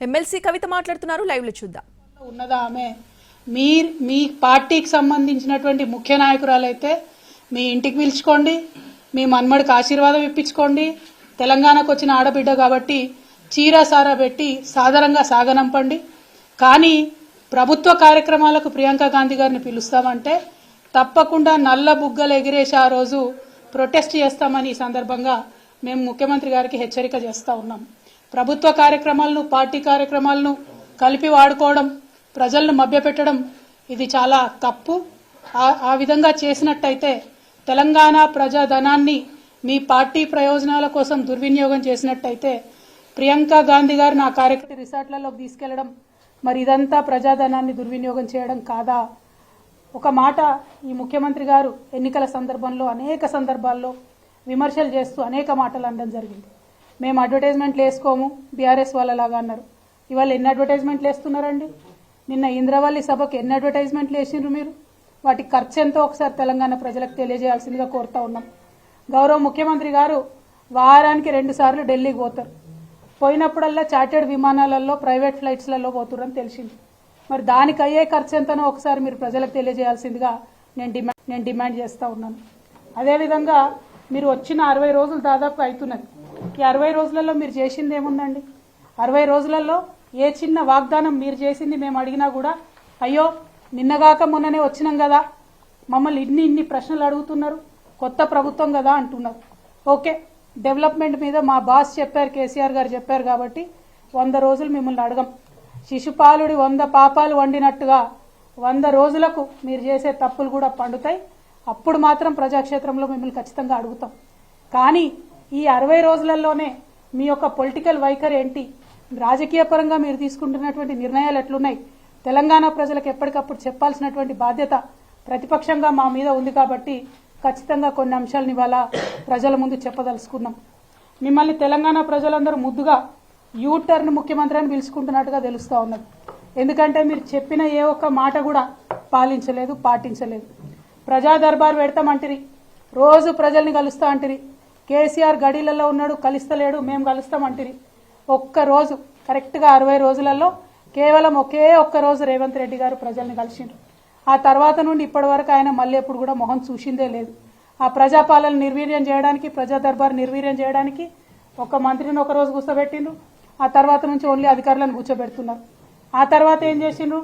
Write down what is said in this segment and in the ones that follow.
MLC కవిత మాట్లాడుతున్నారు లైవ్లో చూద్దాం. ఉన్నదా ఆమె? మీ మీ పార్టీకి సంబంధించినటువంటి ముఖ్య నాయకురాలైతే మీ ఇంటికి పిలుచుకోండి మీ మన్మడికి ఆశీర్వాదం ఇప్పించుకోండి. తెలంగాణకు వచ్చిన ఆడబిడ్డ కాబట్టి చీర సారా పెట్టి సాధారణంగా సాగనంపండి. కానీ ప్రభుత్వ కార్యక్రమాలకు ప్రియాంక గాంధీ గారిని పిలుస్తామంటే తప్పకుండా నల్ల బుగ్గలు ఎగిరేసి ఆ రోజు ప్రొటెస్ట్ చేస్తామని ఈ సందర్భంగా మేము ముఖ్యమంత్రి గారికి హెచ్చరిక చేస్తా ఉన్నాం. ప్రభుత్వ కార్యక్రమాలను పార్టీ కార్యక్రమాలను కలిపి వాడుకోవడం ప్రజలను మభ్యపెట్టడం ఇది చాలా తప్పు. ఆ- విధంగా చేసినట్టయితే తెలంగాణ ప్రజాధనాన్ని మీ పార్టీ ప్రయోజనాల కోసం దుర్వినియోగం చేసినట్టయితే ప్రియాంక గాంధీ గారు నా కార్యక్రమ రిసార్ట్లలోకి తీసుకెళ్ళడం మరి ఇదంతా ప్రజాధనాన్ని దుర్వినియోగం చేయడం కాదా? ఒక మాట ఈ ముఖ్యమంత్రి గారు ఎన్నికల సందర్భంలో అనేక సందర్భాల్లో విమర్శలు చేస్తూ అనేక మాటలు అనడం జరిగింది. మేము అడ్వర్టైజ్మెంట్లు వేసుకోము బీఆర్ఎస్ వాళ్ళలాగా అన్నారు. ఇవాళ ఎన్ని అడ్వర్టైజ్మెంట్లు వేస్తున్నారండి? నిన్న ఇంద్రవల్లి సభకు ఎన్ని అడ్వర్టైజ్మెంట్లు వేసిండ్రు మీరు? వాటి ఖర్చు ఎంతో ఒకసారి తెలంగాణ ప్రజలకు తెలియజేయాల్సిందిగా కోరుతా ఉన్నాం. గౌరవ ముఖ్యమంత్రి గారు వారానికి రెండు సార్లు ఢిల్లీకి పోతారు. పోయినప్పుడల్లా చార్టెడ్ విమానాలలో ప్రైవేట్ ఫ్లైట్స్లలో పోతురని తెలిసింది. మరి దానికి అయ్యే ఖర్చు ఎంతనో ఒకసారి మీరు ప్రజలకు తెలియజేయాల్సిందిగా నేను డిమాండ్ నేను డిమాండ్ చేస్తూ ఉన్నాను. అదేవిధంగా మీరు వచ్చిన అరవై రోజులు దాదాపు అవుతున్నది ఈ అరవై రోజులలో మీరు చేసింది ఏముందండి? అరవై రోజులలో ఏ చిన్న వాగ్దానం మీరు చేసింది మేము అడిగినా కూడా అయ్యో నిన్నగాక మొన్ననే వచ్చినాం కదా మమ్మల్ని ఇన్ని ఇన్ని ప్రశ్నలు అడుగుతున్నారు కొత్త ప్రభుత్వం కదా అంటున్నారు. ఓకే డెవలప్మెంట్ మీద మా బాస్ చెప్పారు కేసీఆర్ గారు చెప్పారు కాబట్టి వంద రోజులు మిమ్మల్ని అడగం. శిశుపాలుడి వంద పాపాలు వండినట్టుగా వంద రోజులకు మీరు చేసే తప్పులు కూడా పండుతాయి. అప్పుడు మాత్రం ప్రజాక్షేత్రంలో మిమ్మల్ని ఖచ్చితంగా అడుగుతాం. కానీ ఈ అరవై రోజులలోనే మీ యొక్క పొలిటికల్ వైఖరి ఏంటి? రాజకీయ పరంగా మీరు తీసుకుంటున్నటువంటి నిర్ణయాలు ఎట్లున్నాయి? తెలంగాణ ప్రజలకు ఎప్పటికప్పుడు చెప్పాల్సినటువంటి బాధ్యత ప్రతిపక్షంగా మా మీద ఉంది కాబట్టి ఖచ్చితంగా కొన్ని అంశాలను ఇవాళ ప్రజల ముందు చెప్పదలుచుకున్నాం. మిమ్మల్ని తెలంగాణ ప్రజలందరూ ముద్దుగా యూటర్న్ ముఖ్యమంత్రి అని పిలుచుకుంటున్నట్టుగా తెలుస్తూ ఉన్నది. ఎందుకంటే మీరు చెప్పిన ఏ ఒక్క మాట కూడా పాలించలేదు పాటించలేదు. ప్రజా దర్బార్ పెడతామంటిరి. రోజు ప్రజల్ని కలుస్తా అంటిరి. కేసీఆర్ గడీలలో ఉన్నాడు కలుస్తలేడు మేము కలుస్తామంటిరి ఒక్క రోజు కరెక్ట్గా అరవై రోజులలో కేవలం ఒకే ఒక్క రోజు రేవంత్ రెడ్డి గారు ప్రజల్ని కలిసిండ్రు. ఆ తర్వాత నుండి ఇప్పటి వరకు ఆయన మళ్ళీ ఎప్పుడు కూడా మొహం చూసిందే లేదు. ఆ ప్రజాపాలన నిర్వీర్యం చేయడానికి ప్రజా దర్బార్ నిర్వీర్యం చేయడానికి ఒక మంత్రిని ఒక రోజు కూర్చోబెట్టిండ్రు. ఆ తర్వాత నుంచి ఓన్లీ అధికారులను కూర్చోబెడుతున్నారు. ఆ తర్వాత ఏం చేసిండ్రు?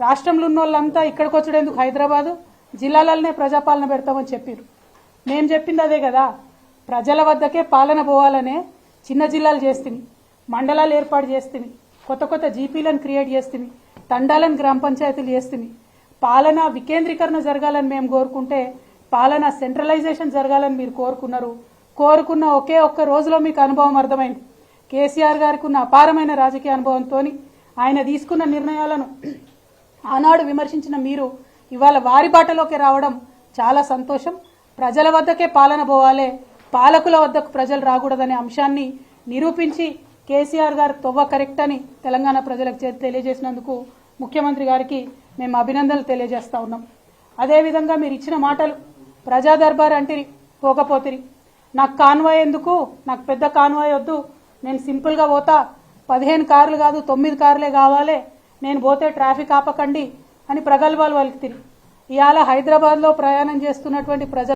రాష్ట్రంలో ఉన్న వాళ్ళంతా ఇక్కడికి వచ్చేందుకు హైదరాబాదు జిల్లాలనే ప్రజాపాలన పెడతామని చెప్పారు మేము చెప్పింది అదే కదా. ప్రజల వద్దకే పాలన పోవాలనే చిన్న జిల్లాలు చేస్తుంది మండలాలు ఏర్పాటు చేస్తుంది కొత్త కొత్త జీపీలను క్రియేట్ చేస్తుంది తండాలను గ్రామ పంచాయతీలు చేస్తుంది పాలన వికేంద్రీకరణ జరగాలని మేము కోరుకుంటే పాలన సెంట్రలైజేషన్ జరగాలని మీరు కోరుకున్నారు. కోరుకున్న ఒకే ఒక్క రోజులో మీకు అనుభవం అర్థమైంది. కేసీఆర్ గారికి ఉన్న అపారమైన రాజకీయ అనుభవంతో ఆయన తీసుకున్న నిర్ణయాలను ఆనాడు విమర్శించిన మీరు ఇవాళ వారి బాటలోకి రావడం చాలా సంతోషం. ప్రజల వద్దకే పాలన పోవాలే పాలకుల వద్దకు ప్రజలు రాకూడదనే అంశాన్ని నిరూపించి కేసీఆర్ గారు తొవ్వ కరెక్ట్ అని తెలంగాణ ప్రజలకు తెలియజేసినందుకు ముఖ్యమంత్రి గారికి మేము అభినందనలు తెలియజేస్తా ఉన్నాం. అదేవిధంగా మీరు ఇచ్చిన మాటలు ప్రజా దర్బార్ అంటిరి పోకపోతిరి. నాకు కాన్వాయ్ ఎందుకు? నాకు పెద్ద కాన్వాయ్ వద్దు. నేను సింపుల్గా పోతా. పదిహేను కార్లు కాదు తొమ్మిది కార్లే కావాలి. నేను పోతే ట్రాఫిక్ ఆపకండి అని ప్రగల్భాలు వలుకుతిరి ఇవాళ హైదరాబాద్లో ప్రయాణం చేస్తున్నటువంటి ప్రజలు